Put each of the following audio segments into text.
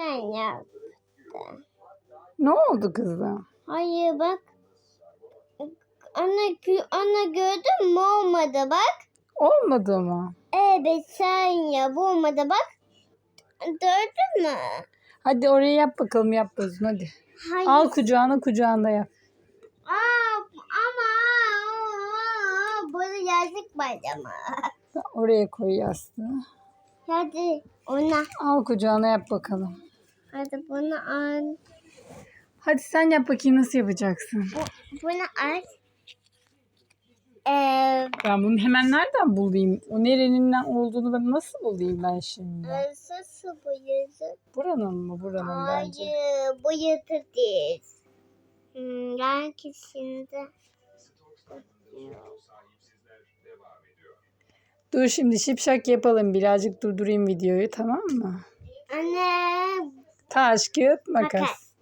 Sen yap. Ne oldu kızım? Hayır bak. Gö- anne gördün mü olmadı bak. Olmadı mı? Evet sen yap olmadı bak. Gördün mü? Hadi oraya yap bakalım yap bozun hadi. Hayır. Al kucağına kucağında yap. Aa, ama burada yazık bayramı. Oraya koy yastığı. Hadi ona. Al kucağına yap bakalım. Hadi bunu al. Hadi sen yap bakayım nasıl yapacaksın. Bunu al. Ee, Ben bunu hemen nereden bulayım? O nerenin ne olduğunu ben nasıl bulayım ben şimdi? nasıl bu yazı? Buranın mı? Buranın bence. Hayır, bu yazı değil. Hmm, hangisinde? Dur şimdi şipşak yapalım. Birazcık durdurayım videoyu tamam mı? Anne. Taş, kağıt, makas.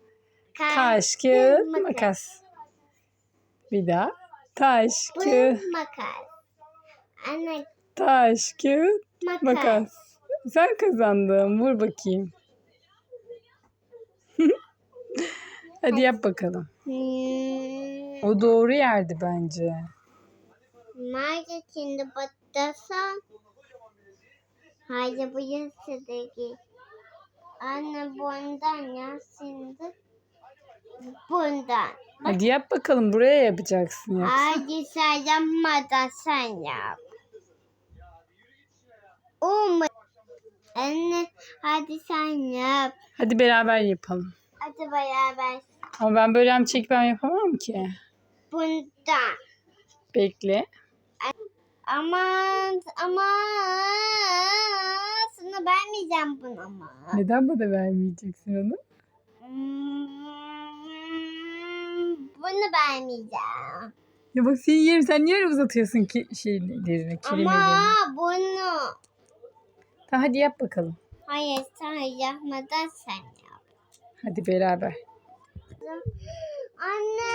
Taş, kağıt, makas. Bir daha. Taş, kağıt, makas. Anne taş, kağıt, makas. makas. Sen kazandın. Vur bakayım. Hadi yap bakalım. Hmm, O doğru yerdi bence. nerede şimdi batasam? Hayır bu değil. Anne bundan ya şimdi. Bundan. Hadi yap bakalım. Buraya yapacaksın yap. Hadi sen yapmadan sen yap. Olmadı. Anne hadi sen yap. Hadi beraber yapalım. Hadi beraber. Ama ben böyle hem çekip hem yapamam ki. Bundan. Bekle. Aman aman. Sana vermeyeceğim bunu ama. Neden bana vermeyeceksin onu? Hmm, bunu vermeyeceğim. Ya bak seni yerim. Sen niye öyle uzatıyorsun ki şeylerini, Ama kelimelerini? bunu. Tamam hadi yap bakalım. Hayır sen yapmadan sen yap. Hadi beraber. Anne.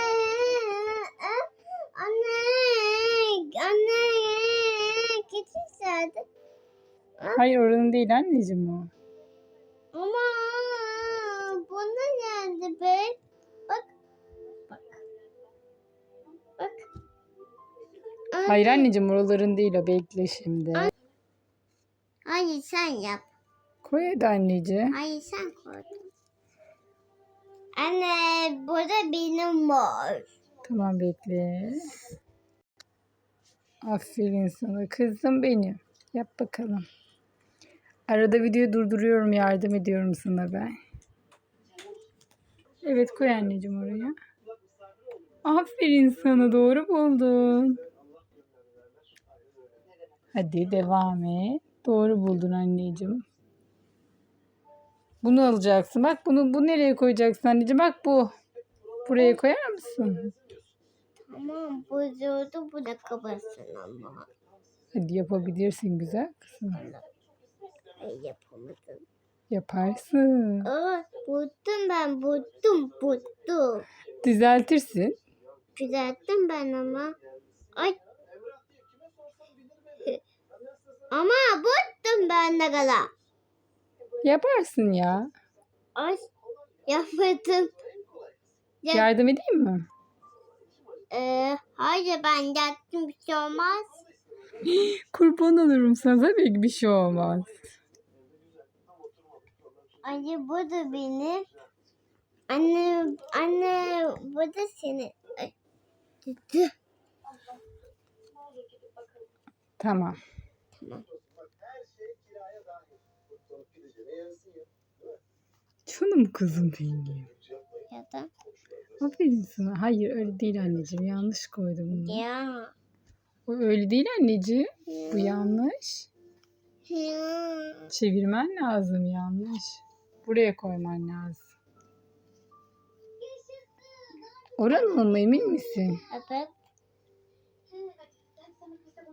Anne. Anne. Geçin saati. Hayır oranın değil anneciğim o. Ama buna geldi be. Bak. Bak. Bak. Anne. Hayır anneciğim oraların değil o. Bekle şimdi. Hayır sen yap. Koy hadi anneciğim. Hayır sen koydun. Anne burada benim var. Tamam bekle. Aferin sana kızım benim. Yap bakalım. Arada videoyu durduruyorum yardım ediyorum sana ben. Evet koy anneciğim oraya. Aferin sana doğru buldun. Hadi devam et. Doğru buldun anneciğim. Bunu alacaksın. Bak bunu bu nereye koyacaksın anneciğim? Bak bu. Buraya koyar mısın? Tamam bu zordu bu da kabasın ama. Hadi yapabilirsin güzel kızım. Ay, yapamadım. Yaparsın. Aa, buldum ben buldum buldum. Düzeltirsin. Düzelttim ben ama. Ay. ama buldum ben de kadar. Yaparsın ya. Ay yapmadım. Ya, Yardım edeyim mi? Ee, hayır ben yaptım bir şey olmaz. Kurban olurum sana. Tabii ki bir şey olmaz. Anne bu da benim. Anne, anne bu da senin. Gitti. Tamam. Canım kızım benim. Ya da Aferin sana. Hayır öyle değil anneciğim. Yanlış koydum bunu. ya. O öyle değil anneciğim. Bu yanlış. Ya. Çevirmen lazım yanlış. Buraya koyman lazım. Oranın mı emin misin? Evet.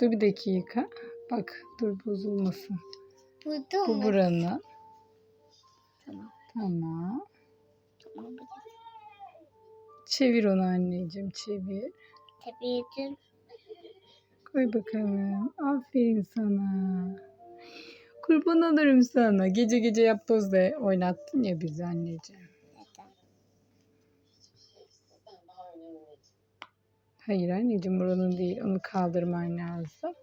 Dur bir dakika. Bak dur bozulmasın. Buldum Bu buranın. Tamam. Tamam. Tamam. Çevir onu anneciğim çevir. Tabii ki. Koy bakalım. Aferin sana. Kurban olurum sana. Gece gece yapboz da oynattın ya bizi anneciğim. Hayır anneciğim buranın değil. Onu kaldırman lazım.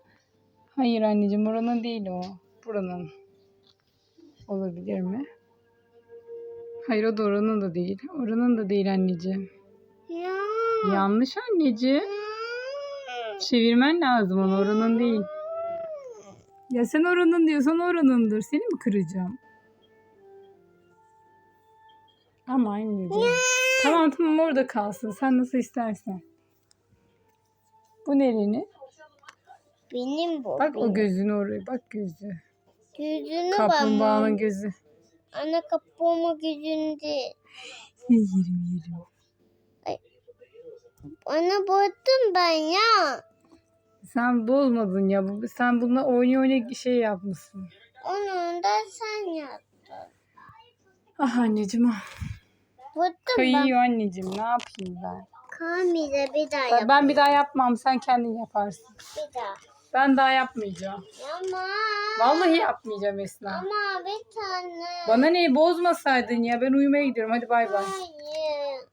Hayır anneciğim buranın değil o. Buranın. Olabilir mi? Hayır o da oranın da değil. Oranın da değil anneciğim. Ya. Yanlış anneciğim. Çevirmen lazım onu oranın değil. Ya sen oranın diyorsan oranındır. Seni mi kıracağım? Ama anneciğim. Tamam tamam orada kalsın. Sen nasıl istersen. Bu nereni? Benim bu. Bak o benim. gözünü oraya. Bak gözü. Yüzünü Kaplumbağanın bak. gözü. Ana kapağıma yüzünde. Yerim yerim. Ana bozdum ben ya. Sen bozmadın ya. Sen bununla oyna oyna şey yapmışsın. Onu da sen yap. Ah anneciğim ah. Bozdum ben. Kayıyor anneciğim. Ne yapayım ben? Kamile bir daha Ben, yap. ben bir daha yapmam. Sen kendin yaparsın. Bir daha. Ben daha yapmayacağım. Ama. Vallahi yapmayacağım Esna. Ama bir tane. Bana neyi bozmasaydın ya. Ben uyumaya gidiyorum. Hadi bay bay. Hayır.